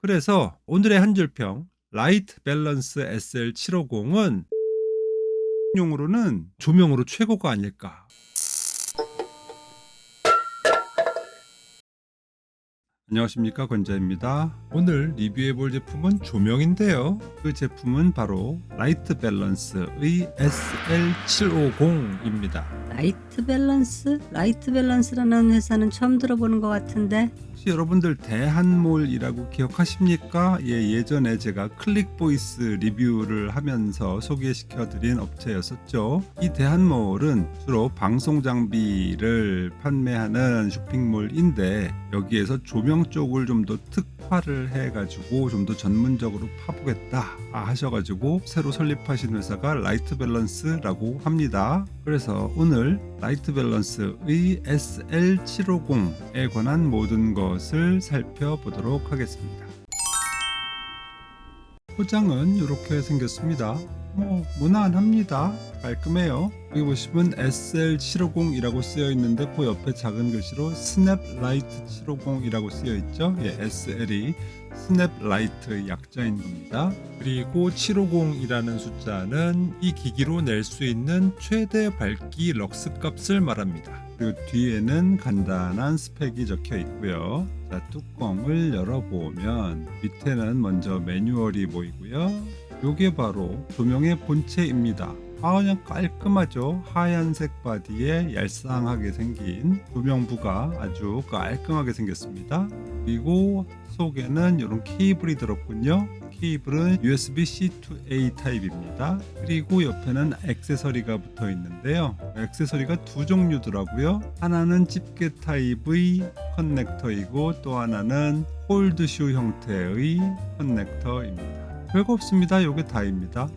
그래서 오늘의 한 줄평 라이트 밸런스 SL750은 용으로는 조명으로 최고가 아닐까. 안녕하십니까 건자입니다. 오늘 리뷰해 볼 제품은 조명인데요. 그 제품은 바로 라이트 밸런스의 SL750입니다. 라이트 밸런스? 라이트 밸런스라는 회사는 처음 들어보는 것 같은데 혹시 여러분들 대한몰이라고 기억하십니까? 예, 예전에 제가 클릭보이스 리뷰를 하면서 소개시켜드린 업체였었죠. 이 대한몰은 주로 방송 장비를 판매하는 쇼핑몰인데 여기에서 조명 쪽을 좀 더 특화를 해가지고 좀 더 전문적으로 파보겠다 하셔가지고 새로 설립하신 회사가 라이트 밸런스라고 합니다. 그래서 오늘 라이트 밸런스의 SL750에 관한 모든 것을 살펴보도록 하겠습니다. 포장은 이렇게 생겼습니다. 뭐 무난합니다. 깔끔해요. 여기 보시면 SL750이라고 쓰여 있는데 그 옆에 작은 글씨로 스냅 라이트 750이라고 쓰여 있죠. 예, SL이 스냅 라이트 약자인 겁니다. 그리고 750이라는 숫자는 이 기기로 낼 수 있는 최대 밝기 럭스 값을 말합니다. 그리고 뒤에는 간단한 스펙이 적혀 있고요. 자, 뚜껑을 열어보면 밑에는 먼저 매뉴얼이 보이고요. 요게 바로 조명의 본체입니다. 아 그냥 깔끔하죠. 하얀색 바디에 얄쌍하게 생긴 조명부가 아주 깔끔하게 생겼습니다. 그리고 속에는 이런 케이블이 들었군요. 케이블은 USB-C to A 타입입니다. 그리고 옆에는 액세서리가 붙어 있는데요. 액세서리가 두 종류더라고요. 하나는 집게 타입의 커넥터이고 또 하나는 홀드슈 형태의 커넥터입니다. 별거 없습니다. 요게 다입니다.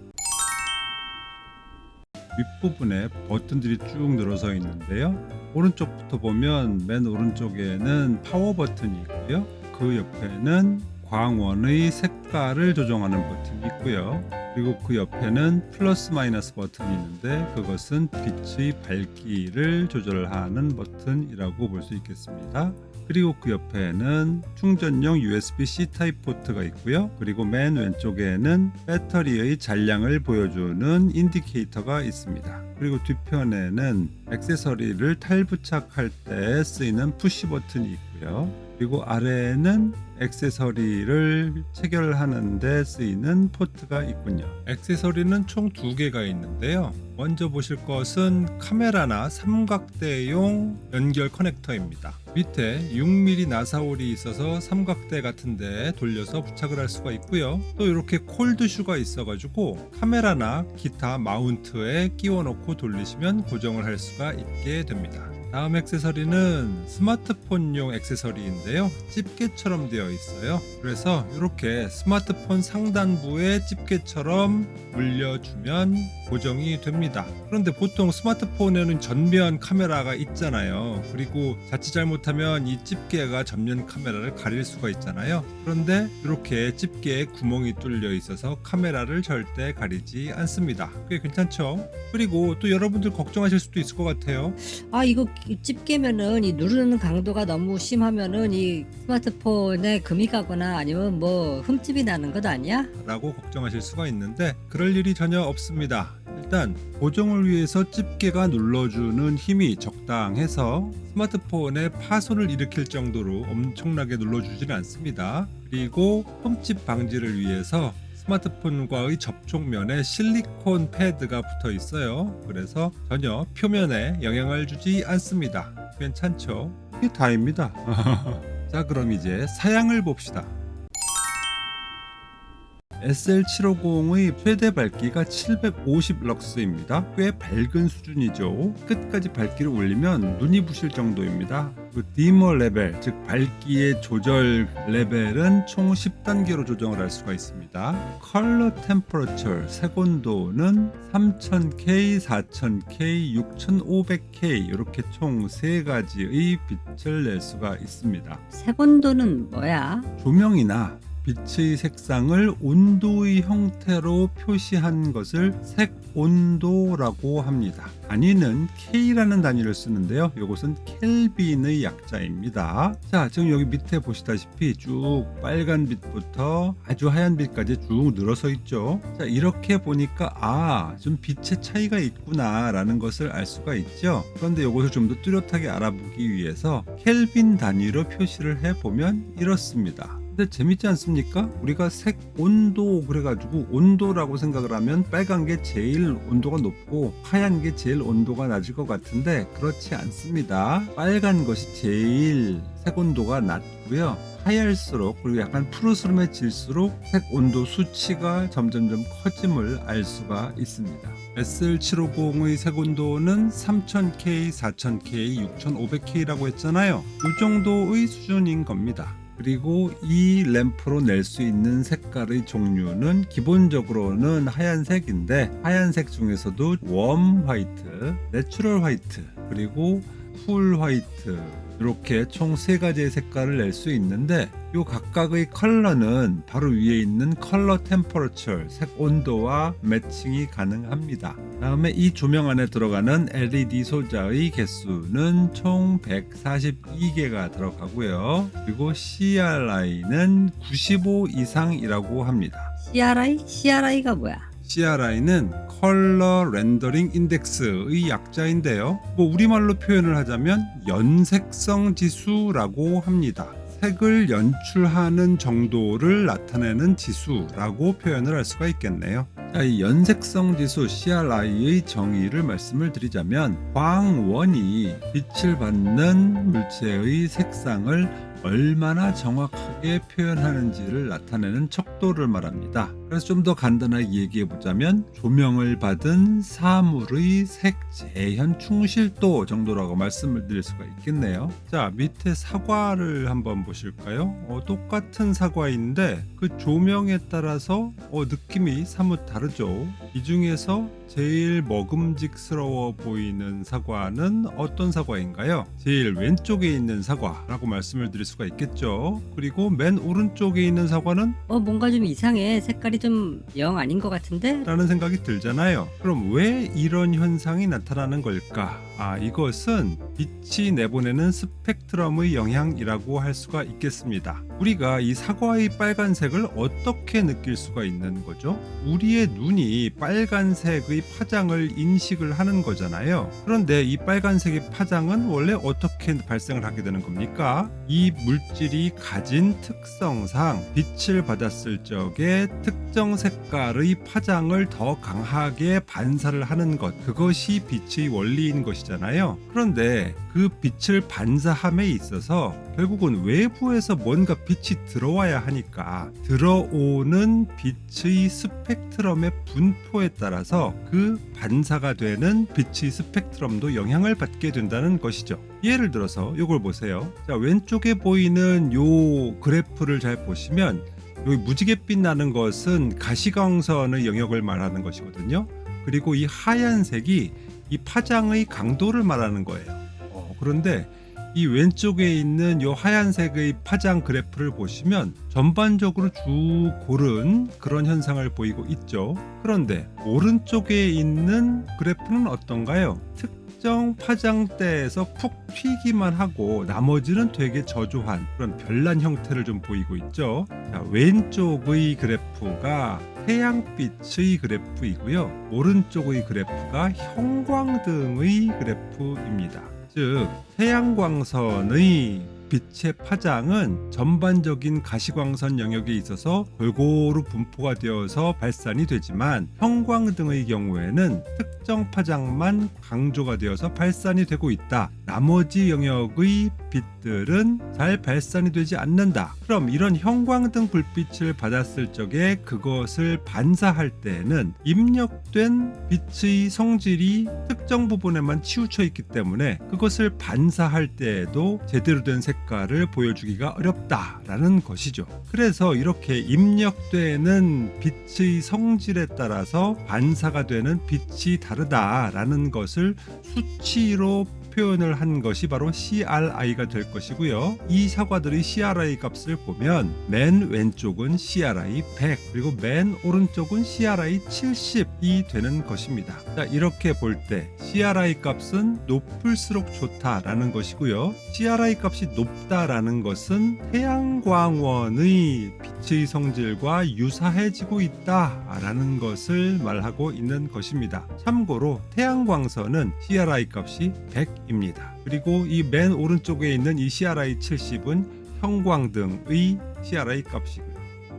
윗부분에 버튼들이 쭉 늘어서 있는데요. 오른쪽부터 보면 맨 오른쪽에는 파워 버튼이 있고요. 그 옆에는 광원의 색깔을 조정하는 버튼이 있고요. 그리고 그 옆에는 플러스 마이너스 버튼이 있는데 그것은 빛의 밝기를 조절하는 버튼이라고 볼 수 있겠습니다. 그리고 그 옆에는 충전용 USB-C 타입 포트가 있고요. 그리고 맨 왼쪽에는 배터리의 잔량을 보여주는 인디케이터가 있습니다. 그리고 뒤편에는 액세서리를 탈부착할 때 쓰이는 푸시 버튼이 있고요. 그리고 아래에는 액세서리를 체결하는 데 쓰이는 포트가 있군요. 액세서리는 총 두 개가 있는데요. 먼저 보실 것은 카메라나 삼각대용 연결 커넥터입니다. 밑에 6mm 나사홀이 있어서 삼각대 같은데 돌려서 부착을 할 수가 있고요. 또 이렇게 콜드슈가 있어가지고 카메라나 기타 마운트에 끼워 넣고 돌리시면 고정을 할 수가 있게 됩니다. 다음 액세서리는 스마트폰용 액세서리인데요. 집게처럼 되어 있어요. 그래서 이렇게 스마트폰 상단부에 집게처럼 물려주면 고정이 됩니다. 그런데 보통 스마트폰에는 전면 카메라가 있잖아요. 그리고 자칫 잘못하면 이 집게가 전면 카메라를 가릴 수가 있잖아요. 그런데 이렇게 집게에 구멍이 뚫려 있어서 카메라를 절대 가리지 않습니다. 꽤 괜찮죠? 그리고 또 여러분들 걱정하실 수도 있을 것 같아요. 아 이거 집게면은 이 누르는 강도가 너무 심하면은 이 스마트폰에 금이 가거나 아니면 뭐 흠집이 나는 것 아니야? 라고 걱정하실 수가 있는데 그럴 일이 전혀 없습니다. 일단 고정을 위해서 집게가 눌러주는 힘이 적당해서 스마트폰에 파손을 일으킬 정도로 엄청나게 눌러주지는 않습니다. 그리고 흠집 방지를 위해서 스마트폰과의 접촉면에 실리콘 패드가 붙어 있어요. 그래서 전혀 표면에 영향을 주지 않습니다. 괜찮죠? 이게 다입니다. 자, 그럼 이제 사양을 봅시다. SL750의 최대 밝기가 750 럭스입니다. 꽤 밝은 수준이죠. 끝까지 밝기를 올리면 눈이 부실 정도입니다. 그 디머 레벨, 즉 밝기의 조절 레벨은 총 10단계로 조정을 할 수가 있습니다. 컬러 템퍼러처 색온도는 3000K, 4000K, 6500K 이렇게 총 세 가지의 빛을 낼 수가 있습니다. 색온도는 뭐야? 조명이나 빛의 색상을 온도의 형태로 표시한 것을 색 온도라고 합니다. 단위는 K라는 단위를 쓰는데요. 이것은 켈빈의 약자입니다. 자, 지금 여기 밑에 보시다시피 쭉 빨간 빛부터 아주 하얀 빛까지 쭉 늘어서 있죠. 자, 이렇게 보니까 아, 좀 빛의 차이가 있구나라는 것을 알 수가 있죠. 그런데 이것을 좀 더 뚜렷하게 알아보기 위해서 켈빈 단위로 표시를 해 보면 이렇습니다. 근데 재밌지 않습니까? 우리가 색 온도 그래가지고 온도라고 생각을 하면 빨간 게 제일 온도가 높고 하얀 게 제일 온도가 낮을 것 같은데 그렇지 않습니다. 빨간 것이 제일 색 온도가 낮고요. 하얄수록 그리고 약간 푸르스름해질수록 색 온도 수치가 점점점 커짐을 알 수가 있습니다. SL750의 색 온도는 3000K, 4000K, 6500K라고 했잖아요. 이 정도의 수준인 겁니다. 그리고 이 램프로 낼 수 있는 색깔의 종류는 기본적으로는 하얀색인데 하얀색 중에서도 웜 화이트, 내추럴 화이트, 그리고 풀 화이트 이렇게 총세 가지의 색깔을 낼 수 있는데 요 각각의 컬러는 바로 위에 있는 컬러 템퍼러처 색 온도와 매칭이 가능합니다. 다음에 이 조명 안에 들어가는 LED 소자의 개수는 총 142개가 들어가고요. 그리고 CRI는 95 이상이라고 합니다. CRI? CRI가 뭐야? CRI는 컬러 렌더링 인덱스의 약자인데요. 뭐 우리말로 표현을 하자면 연색성 지수라고 합니다. 색을 연출하는 정도를 나타내는 지수라고 표현을 할 수가 있겠네요. 자, 이 연색성 지수 CRI의 정의를 말씀을 드리자면 광원이 빛을 받는 물체의 색상을 얼마나 정확하게 표현하는지를 나타내는 척도를 말합니다. 그래서 좀 더 간단하게 얘기해 보자면 조명을 받은 사물의 색 재현 충실도 정도라고 말씀을 드릴 수가 있겠네요. 자, 밑에 사과를 한번 보실까요? 어, 똑같은 사과인데 그 조명에 따라서 어, 느낌이 사뭇 다르죠. 이 중에서 제일 먹음직스러워 보이는 사과는 어떤 사과인가요? 제일 왼쪽에 있는 사과라고 말씀을 드릴 수가 있겠죠. 그리고 맨 오른쪽에 있는 사과는 어 뭔가 좀 이상해. 색깔이 좀영 아닌 것 같은데? 라는 생각이 들잖아요. 그럼 왜 이런 현상이 나타나는 걸까? 아, 이것은 빛이 내보내는 스펙트럼의 영향이라고 할 수가 있겠습니다. 우리가 이 사과의 빨간색을 어떻게 느낄 수가 있는 거죠? 우리의 눈이 빨간색의 파장을 인식을 하는 거잖아요. 그런데 이 빨간색의 파장은 원래 어떻게 발생을 하게 되는 겁니까? 이 물질이 가진 특성상 빛을 받았을 적에 특정 색깔의 파장을 더 강하게 반사를 하는 것 그것이 빛의 원리인 것이 잖아요. 그런데 그 빛을 반사함에 있어서 결국은 외부에서 뭔가 빛이 들어와야 하니까 들어오는 빛의 스펙트럼의 분포에 따라서 그 반사가 되는 빛의 스펙트럼도 영향을 받게 된다는 것이죠. 예를 들어서 이걸 보세요. 자, 왼쪽에 보이는 요 그래프를 잘 보시면 여기 무지갯빛 나는 것은 가시광선의 영역을 말하는 것이거든요. 그리고 이 하얀색이 이 파장의 강도를 말하는 거예요. 어, 그런데 이 왼쪽에 있는 요 하얀색의 파장 그래프를 보시면 전반적으로 쭉 고른 그런 현상을 보이고 있죠. 그런데 오른쪽에 있는 그래프는 어떤가요? 특정 파장대에서 푹 튀기만 하고 나머지는 되게 저조한 그런 별난 형태를 좀 보이고 있죠. 자, 왼쪽의 그래프가 태양빛의 그래프이고요. 오른쪽의 그래프가 형광등의 그래프입니다. 즉 태양광선의 빛의 파장은 전반적인 가시광선 영역에 있어서 골고루 분포가 되어서 발산이 되지만 형광등의 경우에는 특정 파장만 강조가 되어서 발산이 되고 있다. 나머지 영역의 빛들은 잘 발산이 되지 않는다. 그럼 이런 형광등 불빛을 받았을 적에 그것을 반사할 때에는 입력된 빛의 성질이 특정 부분에만 치우쳐 있기 때문에 그것을 반사할 때에도 제대로 된 색깔을 보여주기가 어렵다라는 것이죠. 그래서 이렇게 입력되는 빛의 성질에 따라서 반사가 되는 빛이 다르다라는 것을 수치로 표현을 한 것이 바로 CRI가 될 것이고요. 이 사과들의 CRI 값을 보면 맨 왼쪽은 CRI 100 그리고 맨 오른쪽은 CRI 70이 되는 것입니다. 자, 이렇게 볼 때 CRI 값은 높을수록 좋다라는 것이고요. CRI 값이 높다라는 것은 태양광원의 빛의 성질과 유사해지고 있다라는 것을 말하고 있는 것입니다. 참고로 태양광선은 CRI 값이 100 입니다. 그리고 이 맨 오른쪽에 있는 이 CRI 70은 형광등의 CRI 값이고요.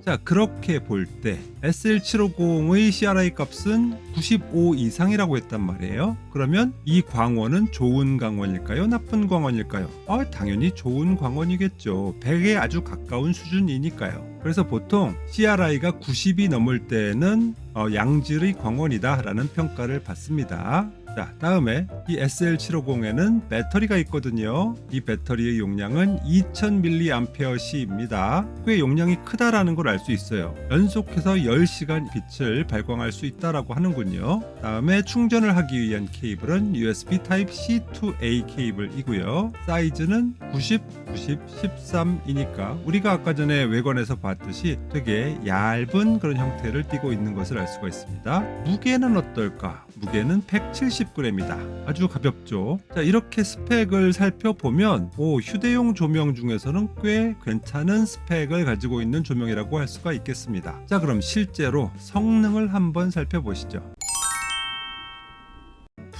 자 그렇게 볼 때 SL750의 CRI 값은 95 이상이라고 했단 말이에요. 그러면 이 광원은 좋은 광원일까요? 나쁜 광원일까요? 아, 당연히 좋은 광원이겠죠. 100에 아주 가까운 수준이니까요. 그래서 보통 CRI가 90이 넘을 때는 어, 양질의 광원이다라는 평가를 받습니다. 자, 다음에 이 SL750에는 배터리가 있거든요. 이 배터리의 용량은 2000mAh입니다. 꽤 용량이 크다라는 걸 알 수 있어요. 연속해서 10시간 빛을 발광할 수 있다라고 하는군요. 다음에 충전을 하기 위한 케이블은 USB Type-C to A 케이블이고요. 사이즈는 90, 90, 13이니까 우리가 아까 전에 외관에서 봤듯이 되게 얇은 그런 형태를 띠고 있는 것을 알 수가 있습니다. 무게는 어떨까? 무게는 170g이다. 아주 가볍죠. 자, 이렇게 스펙을 살펴보면 오, 휴대용 조명 중에서는 꽤 괜찮은 스펙을 가지고 있는 조명이라고 할 수가 있겠습니다. 자, 그럼 실제로 성능을 한번 살펴보시죠.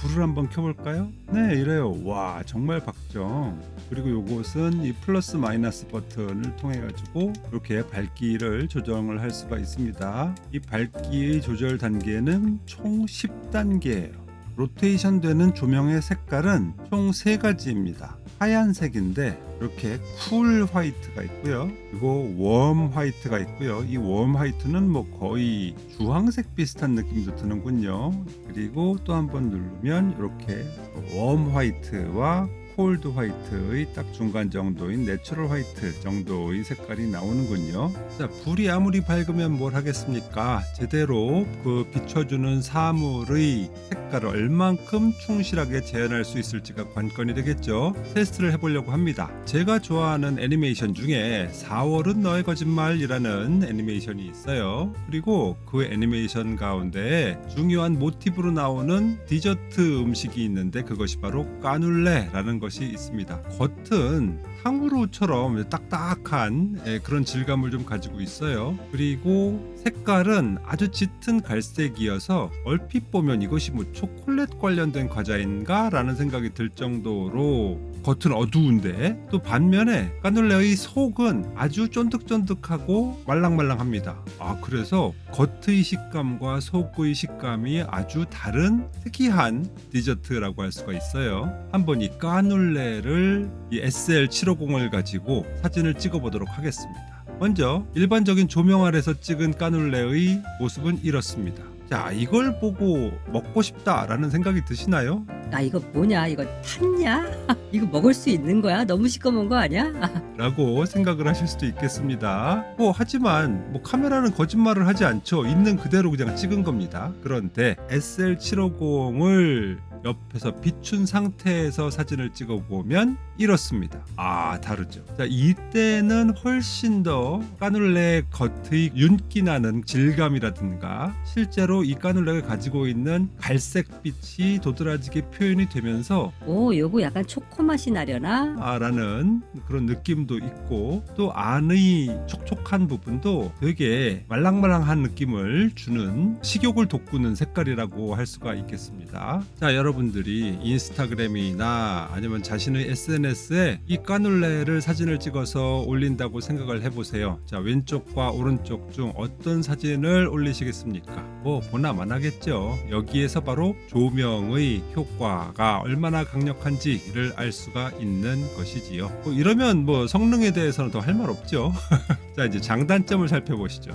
불을 한번 켜볼까요? 네, 이래요. 와, 정말 박정. 그리고 요것은 이 플러스 마이너스 버튼을 통해 가지고 이렇게 밝기를 조정을 할 수가 있습니다. 이 밝기의 조절 단계는 총 10단계예요. 로테이션 되는 조명의 색깔은 총 3가지입니다. 하얀색인데 이렇게 쿨 화이트가 있고요. 그리고 웜 화이트가 있고요. 이 웜 화이트는 뭐 거의 주황색 비슷한 느낌도 드는군요. 그리고 또 한번 누르면 이렇게 웜 화이트와 콜드 화이트의 딱 중간 정도인 내추럴 화이트 정도의 색깔이 나오는군요. 자, 불이 아무리 밝으면 뭘 하겠습니까? 제대로 그 비춰주는 사물의 색깔을 얼만큼 충실하게 재현할 수 있을지가 관건이 되겠죠. 테스트를 해보려고 합니다. 제가 좋아하는 애니메이션 중에 4월은 너의 거짓말이라는 애니메이션이 있어요. 그리고 그 애니메이션 가운데 중요한 모티브로 나오는 디저트 음식이 있는데 그것이 바로 까눌레라는 것이 있습니다. 겉은 탕후루처럼 딱딱한 예, 그런 질감을 좀 가지고 있어요. 그리고 색깔은 아주 짙은 갈색이어서 얼핏 보면 이것이 뭐 초콜릿 관련된 과자인가? 라는 생각이 들 정도로 겉은 어두운데 또 반면에 까눌레의 속은 아주 쫀득쫀득하고 말랑말랑합니다. 아 그래서 겉의 식감과 속의 식감이 아주 다른 특이한 디저트라고 할 수가 있어요. 한번 이 까눌레를 이 SL750을 가지고 사진을 찍어 보도록 하겠습니다. 먼저 일반적인 조명 아래서 찍은 까눌레의 모습은 이렇습니다. 자, 이걸 보고 먹고 싶다라는 생각이 드시나요? 나 이거 뭐냐? 이거 탔냐? 이거 먹을 수 있는 거야? 너무 시꺼먼 거 아니야? 라고 생각을 하실 수도 있겠습니다. 뭐 하지만 뭐 카메라는 거짓말을 하지 않죠. 있는 그대로 그냥 찍은 겁니다. 그런데 SL750을 옆에서 비춘 상태에서 사진을 찍어 보면 이렇습니다. 아 다르죠. 자 이때는 훨씬 더 까눌레 겉의 윤기 나는 질감이라든가 실제로 이 까눌레가 가지고 있는 갈색빛이 도드라지게 표현이 되면서 오, 요거 약간 초코 맛이 나려나? 아라는 그런 느낌도 있고 또 안의 촉촉한 부분도 되게 말랑말랑한 느낌을 주는 식욕을 돋구는 색깔이라고 할 수가 있겠습니다. 자 여러분 들이 인스타그램이나 아니면 자신의 SNS에 이 까눌레를 사진을 찍어서 올린다고 생각을 해보세요. 자 왼쪽과 오른쪽 중 어떤 사진을 올리시겠습니까? 뭐 보나 마나겠죠. 여기에서 바로 조명의 효과가 얼마나 강력한지를 알 수가 있는 것이지요. 뭐 이러면 뭐 성능에 대해서는 더 할 말 없죠. 자 이제 장단점을 살펴보시죠.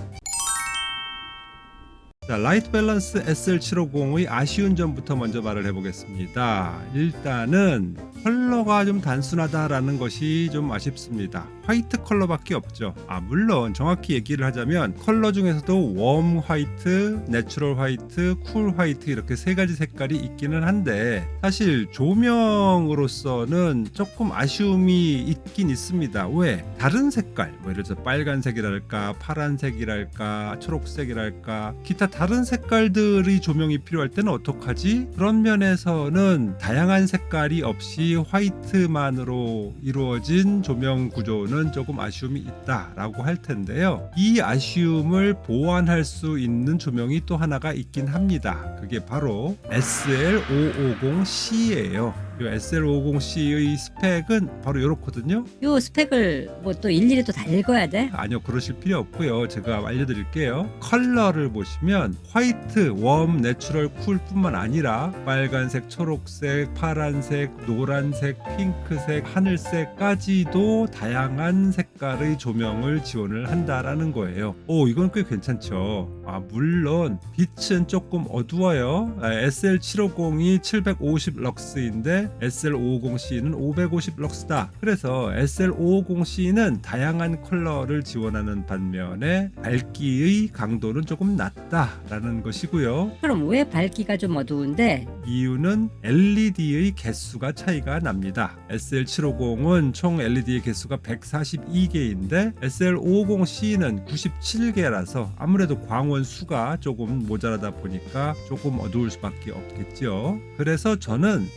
자, 라이트 밸런스 SL750의 아쉬운 점부터 먼저 말을 해보겠습니다. 일단은 컬러가 좀 단순하다라는 것이 좀 아쉽습니다. 화이트 컬러밖에 없죠. 아 물론 정확히 얘기를 하자면 컬러 중에서도 웜 화이트, 내추럴 화이트, 쿨 화이트 이렇게 세 가지 색깔이 있기는 한데 사실 조명으로서는 조금 아쉬움이 있긴 있습니다. 왜? 다른 색깔, 뭐 예를 들어서 빨간색이랄까, 파란색이랄까, 초록색이랄까, 기타 다른 색깔들의 조명이 필요할 때는 어떡하지? 그런 면에서는 다양한 색깔이 없이 화이트만으로 이루어진 조명 구조는 조금 아쉬움이 있다라고 할 텐데요. 이 아쉬움을 보완할 수 있는 조명이 또 하나가 있긴 합니다. 그게 바로 SL550C예요. 이 SL550C의 스펙은 바로 이렇거든요. 요 스펙을 뭐 또 일일이 또 다 읽어야 돼? 아니요 그러실 필요 없고요. 제가 알려드릴게요. 컬러를 보시면 화이트, 웜, 내추럴, 쿨 뿐만 아니라 빨간색, 초록색, 파란색, 노란색, 핑크색, 하늘색까지도 다양한 색깔의 조명을 지원을 한다라는 거예요. 오 이건 꽤 괜찮죠. 아 물론 빛은 조금 어두워요. 아, SL750이 750 럭스인데 SL550C는 550 럭스다 그래서 SL550C는 다양한 컬러를 지원하는 반면에 밝기의 강도는 조금 낮다라는 것이고요. 그럼 왜 밝기가 좀 어두운데? 이유는 LED의 개수가 차이가 납니다. SL750은 총 LED의 개수가 142개인데 SL550C는 97개라서 아무래도 광원 수가 조금 모자라다 보니까 조금 어두울 수밖에 없겠죠. 그래서 저는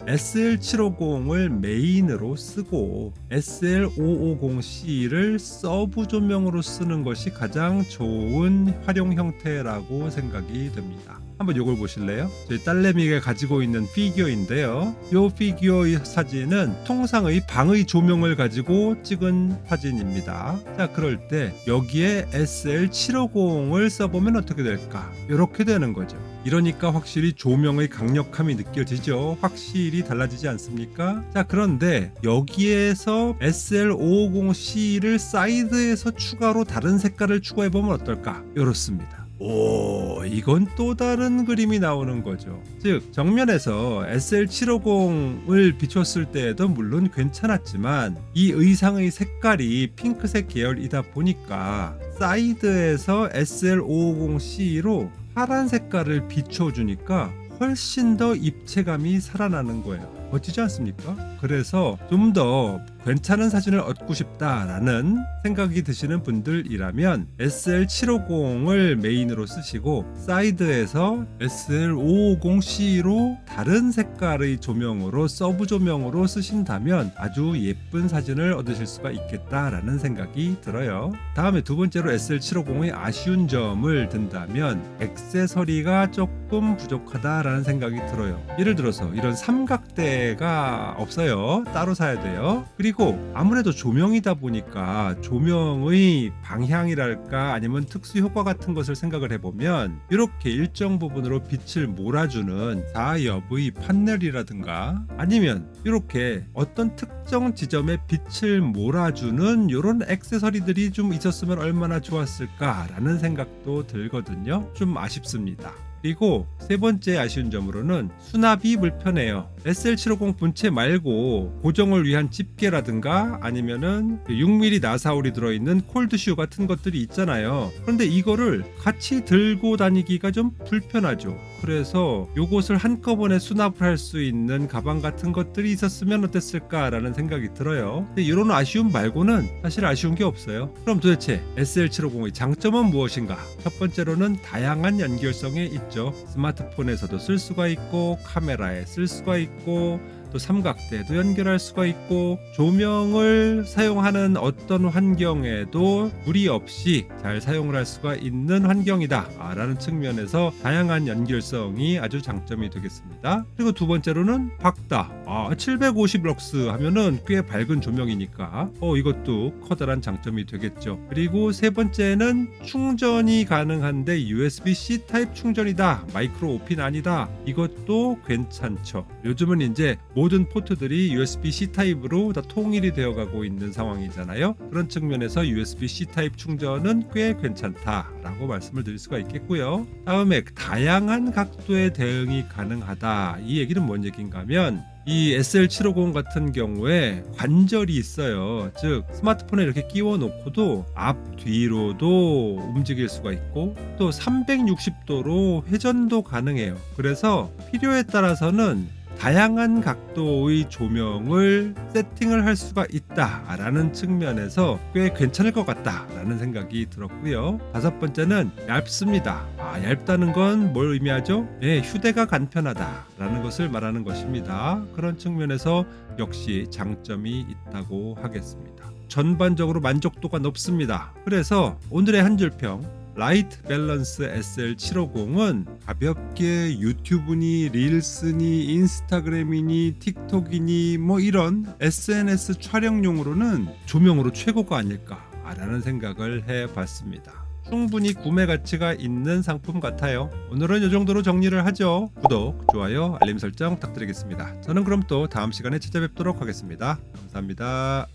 SL750을 메인으로 쓰고 SL550C를 서브 조명으로 쓰는 것이 가장 좋은 활용 형태라고 생각이 됩니다. 한번 이걸 보실래요? 저희 딸내미가 가지고 있는 피규어인데요. 이 피규어의 사진은 통상의 방의 조명을 가지고 찍은 사진입니다. 자, 그럴 때 여기에 SL750을 써보면 어떻게 될까? 이렇게 되는 거죠. 이러니까 확실히 조명의 강력함이 느껴지죠. 확실히 달라지지 않습니까? 자, 그런데 여기에서 SL550C를 사이드에서 추가로 다른 색깔을 추가해보면 어떨까? 이렇습니다. 오, 이건 또 다른 그림이 나오는 거죠. 즉, 정면에서 SL750을 비췄을 때에도 물론 괜찮았지만 이 의상의 색깔이 핑크색 계열이다 보니까 사이드에서 SL550C로 파란 색깔을 비춰주니까 훨씬 더 입체감이 살아나는 거예요. 멋지지 않습니까? 그래서 좀 더 괜찮은 사진을 얻고 싶다라는 생각이 드시는 분들이라면 SL750을 메인으로 쓰시고 사이드에서 SL550C로 다른 색깔의 조명으로 서브 조명으로 쓰신다면 아주 예쁜 사진을 얻으실 수가 있겠다라는 생각이 들어요. 다음에 두 번째로 SL750의 아쉬운 점을 든다면 액세서리가 조금 부족하다라는 생각이 들어요. 예를 들어서 이런 삼각대가 없어요. 따로 사야 돼요. 그리고 아무래도 조명이다 보니까 조명의 방향이랄까 아니면 특수 효과 같은 것을 생각을 해보면 이렇게 일정 부분으로 빛을 몰아주는 4엽의 판넬이라든가 아니면 이렇게 어떤 특정 지점에 빛을 몰아주는 이런 액세서리들이 좀 있었으면 얼마나 좋았을까라는 생각도 들거든요. 좀 아쉽습니다. 그리고 세 번째 아쉬운 점으로는 수납이 불편해요. SL750 본체 말고 고정을 위한 집게라든가 아니면은 6mm 나사울이 들어있는 콜드슈 같은 것들이 있잖아요. 그런데 이거를 같이 들고 다니기가 좀 불편하죠. 그래서 요것을 한꺼번에 수납을 할 수 있는 가방 같은 것들이 있었으면 어땠을까라는 생각이 들어요. 근데 이런 아쉬움 말고는 사실 아쉬운 게 없어요. 그럼 도대체 SL750의 장점은 무엇인가? 첫 번째로는 다양한 연결성에 있죠. 스마트폰에서도 쓸 수가 있고 카메라에 쓸 수가 있고 또 삼각대도 연결할 수가 있고 조명을 사용하는 어떤 환경에도 무리 없이 잘 사용을 할 수가 있는 환경이다. 아, 라는 측면에서 다양한 연결성이 아주 장점이 되겠습니다. 그리고 두 번째로는 밝다. 아, 750 럭스 하면은 꽤 밝은 조명이니까 어, 이것도 커다란 장점이 되겠죠. 그리고 세 번째는 충전이 가능한데 USB-C 타입 충전이다. 마이크로 오핀 아니다. 이것도 괜찮죠. 요즘은 이제 모든 포트들이 USB-C 타입으로 다 통일이 되어가고 있는 상황이잖아요. 그런 측면에서 USB-C 타입 충전은 꽤 괜찮다라고 말씀을 드릴 수가 있겠고요. 다음에 다양한 각도의 대응이 가능하다. 이 얘기는 뭔 얘기인가 하면 이 SL750 같은 경우에 관절이 있어요. 즉 스마트폰에 이렇게 끼워 놓고도 앞 뒤로도 움직일 수가 있고 또 360도로 회전도 가능해요. 그래서 필요에 따라서는 다양한 각도의 조명을 세팅을 할 수가 있다라는 측면에서 꽤 괜찮을 것 같다라는 생각이 들었고요. 다섯 번째는 얇습니다. 아, 얇다는 건 뭘 의미하죠? 예, 휴대가 간편하다라는 것을 말하는 것입니다. 그런 측면에서 역시 장점이 있다고 하겠습니다. 전반적으로 만족도가 높습니다. 그래서 오늘의 한 줄평 라이트 밸런스 SL750은 가볍게 유튜브니 릴스니 인스타그램이니 틱톡이니 뭐 이런 SNS 촬영용으로는 조명으로 최고가 아닐까라는 생각을 해봤습니다. 충분히 구매 가치가 있는 상품 같아요. 오늘은 이 정도로 정리를 하죠. 구독, 좋아요, 알림 설정 부탁드리겠습니다. 저는 그럼 또 다음 시간에 찾아뵙도록 하겠습니다. 감사합니다.